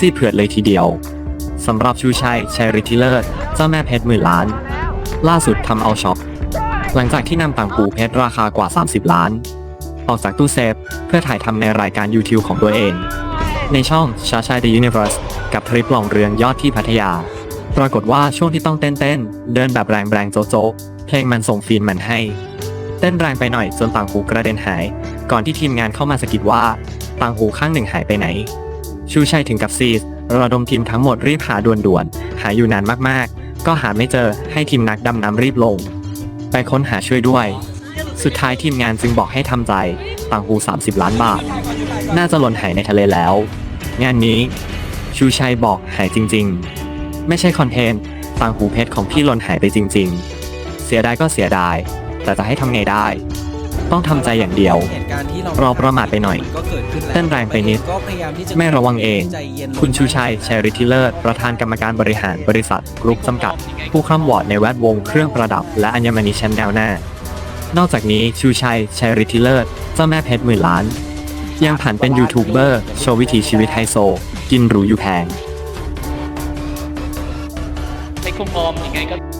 ซีดเผือดเลยทีเดียวสำหรับชูชัยชัยฤทธิเลิศเจ้าแม่เพชรหมื่นล้าน ล่าสุดทำเอาช็อปหลังจากที่นำต่างหูเพชรราคากว่า 30 ล้าน ออกจากตู้เซฟเพื่อถ่ายทำในรายการ YouTube ของตัวเอง ในช่องชาชาย The Universe กับทริปลองเรืองยอดที่พัทยา ปรากฏว่าช่วงที่ต้องเต้นเต้น เดินแบบแรงแรงๆโจ๊ะโจเพลงมันส่งฟีนมันให้ เต้นแรงไปหน่อยจนต่างหูกระเด็นหาย ก่อนที่ทีมงานเข้ามาสะกิดว่า ต่างหูข้างหนึ่งหายไปไหน ชูชัยถึงกับซีสระดมทีมทั้งหมดรีบหาด่วนๆ หาอยู่นานมากๆ ก็หาไม่เจอให้ทีมนักดำน้ำรีบลง ไปค้นหาช่วยด้วย สุดท้ายทีมงานจึงบอกให้ทำใจต่างหู30 ล้านบาท น่าจะหล่นหายในทะเลแล้ว งานนี้ ชูชัยบอกหายจริงๆ ไม่ใช่คอนเทนต์ต่างหูเพชรของพี่หล่นหายไปจริง ๆ เสียดายก็เสียดาย แต่จะให้ทำไงได้ ต้องทำใจอย่างเดียวเหตุการณ์ที่เราเราประมาทไปหน่อยก็เกิดขึ้นแล้วเต้นแรงไปนิดก็พยายามที่จไม่ระวังเองใจย็นลงคุณชูชัย ชัยฤทธิเลิศ ประธานกรรมการบริหารบริษัท กรุ๊ปจำกัด ผู้คร่ำวอร์ดในแวดวงเครื่องประดับ และอัญมณีชั้นแนวหน้า นอกจากนี้ชูชัย ชัยฤทธิเลิศ เจ้าแม่เพชรหมื่นล้าน ยังผ่านเป็นยูทูบเบอร์ โชว์วิถีชีวิตไฮโซ กินหรูอยู่แพงในคุมมอมยังไงก็